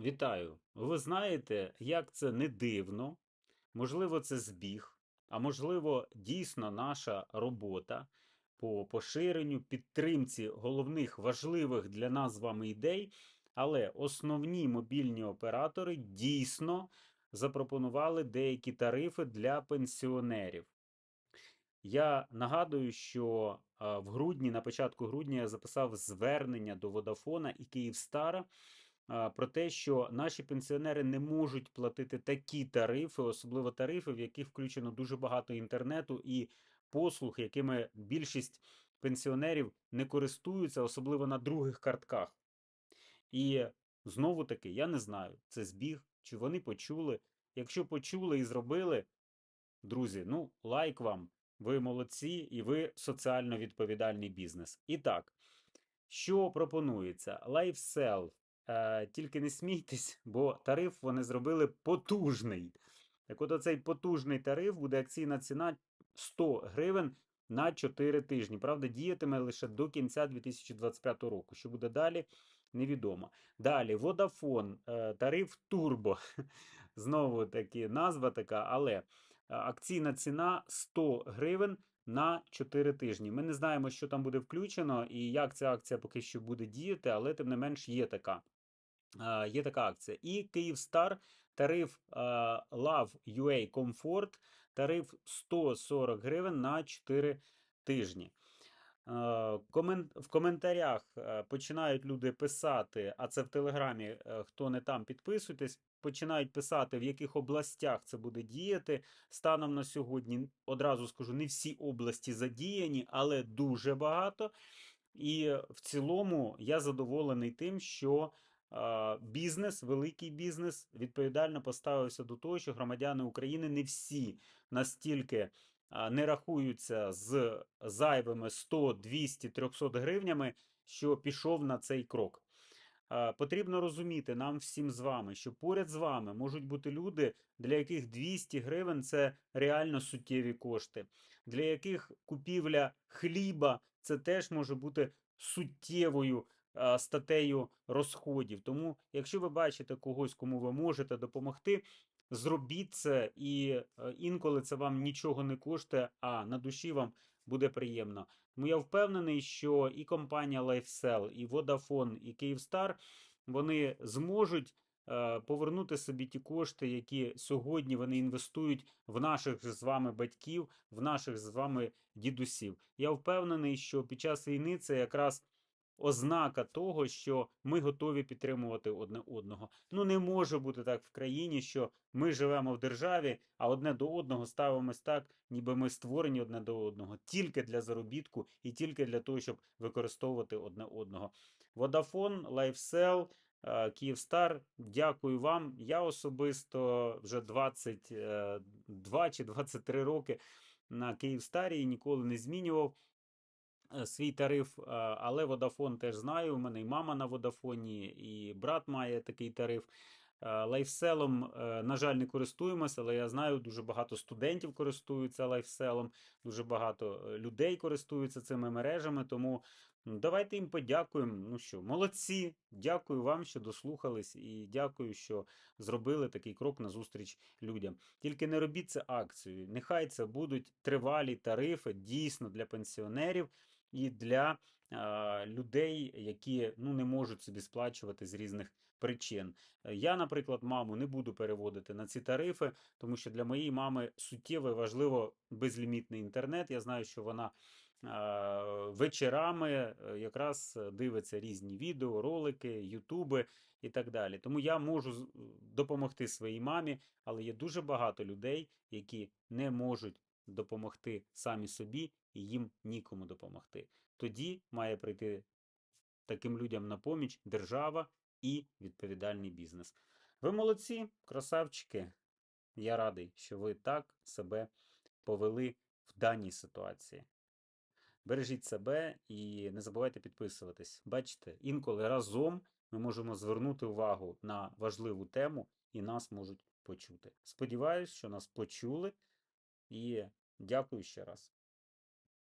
Вітаю! Ви знаєте, як це не дивно, можливо, це збіг, а можливо, дійсно наша робота по поширенню, підтримці головних важливих для нас з вами ідей, але основні мобільні оператори дійсно запропонували деякі тарифи для пенсіонерів. Я нагадую, що в грудні, на початку грудня, я записав звернення до Водафона і Київстара про те, що наші пенсіонери не можуть платити такі тарифи, особливо тарифи, в яких включено дуже багато інтернету і послуг, якими більшість пенсіонерів не користуються, особливо на других картках. І знову таки, я не знаю, це збіг, чи вони почули. Якщо почули і зробили, друзі, ну, лайк вам. Ви молодці і ви соціально відповідальний бізнес. І так, що пропонується? LifeSell. Е, тільки не смійтесь, бо тариф вони зробили потужний. Так от оцей потужний тариф буде акційна ціна 100 гривень на 4 тижні. Правда, діятиме лише до кінця 2025 року. Що буде далі, невідомо. Далі, Vodafone, е, тариф Turbo. Знову таки назва така, але е, акційна ціна 100 гривень на 4 тижні. Ми не знаємо, що там буде включено і як ця акція поки що буде діяти, але тим не менш є така. Е, Є така акція. І Київстар, тариф е, Love UA Comfort, тариф 140 гривень на 4 тижні. Е, В коментарях е, починають люди писати, а це в Телеграмі, е, хто не там, підписуйтесь, починають писати, в яких областях це буде діяти. Станом на сьогодні, одразу скажу, не всі області задіяні, але дуже багато. І в цілому я задоволений тим, що е, бізнес, великий бізнес, відповідально поставився до того, що громадяни України не всі настільки не рахуються з зайвими 100, 200, 300 гривнями, що пішов на цей крок. Потрібно розуміти нам всім з вами, що поряд з вами можуть бути люди, для яких 200 гривень це реально суттєві кошти, для яких купівля хліба це теж може бути суттєвою статтею розходів. Тому, якщо ви бачите когось, кому ви можете допомогти, зробіть це, і е, інколи це вам нічого не коштує, а на душі вам буде приємно. Тому я впевнений, що і компанія LifeSell, і Vodafone, і Kyivstar вони зможуть е, повернути собі ті кошти, які сьогодні вони інвестують в наших з вами батьків, в наших з вами дідусів. Я впевнений, що під час війни це якраз ознака того, що ми готові підтримувати одне одного. Ну не може бути так в країні, що ми живемо в державі, а одне до одного ставимось так, ніби ми створені одне до одного, тільки для заробітку і тільки для того, щоб використовувати одне одного. LifeSell, е, Київстар, дякую вам. Я особисто вже 22 чи 23 роки на Київстарі і ніколи не змінював е, свій тариф, е, але Vodafone теж знаю. У мене і мама на Водафоні, і брат має такий тариф. Е, Лайфселом, е, на жаль, не користуємося, але я знаю, дуже багато студентів користуються лайфселом, дуже багато е, людей користуються цими мережами. Тому давайте їм подякуємо. Ну що, молодці, дякую вам, що дослухались, і дякую, що зробили такий крок назустріч людям. Тільки не робіть це акцією. Нехай це будуть тривалі тарифи дійсно для пенсіонерів і для е, людей, які ну, не можуть собі сплачувати з різних причин. Я, наприклад, маму не буду переводити на ці тарифи, тому що для моєї мами суттєво і важливо безлімітний інтернет. Я знаю, що вона вечорами е, якраз е, дивиться різні відео, ролики, ютуби і так далі. Тому я можу допомогти своїй мамі, але є дуже багато людей, які не можуть допомогти самі собі, і їм нікому допомогти. Тоді має прийти таким людям на поміч держава і відповідальний бізнес. Ви молодці, красавчики. Я радий, що ви так себе повели в даній ситуації. Бережіть себе і не забувайте підписуватись. Бачите, інколи разом ми можемо звернути увагу на важливу тему і нас можуть почути. Сподіваюсь, що нас почули, і дякую ще раз.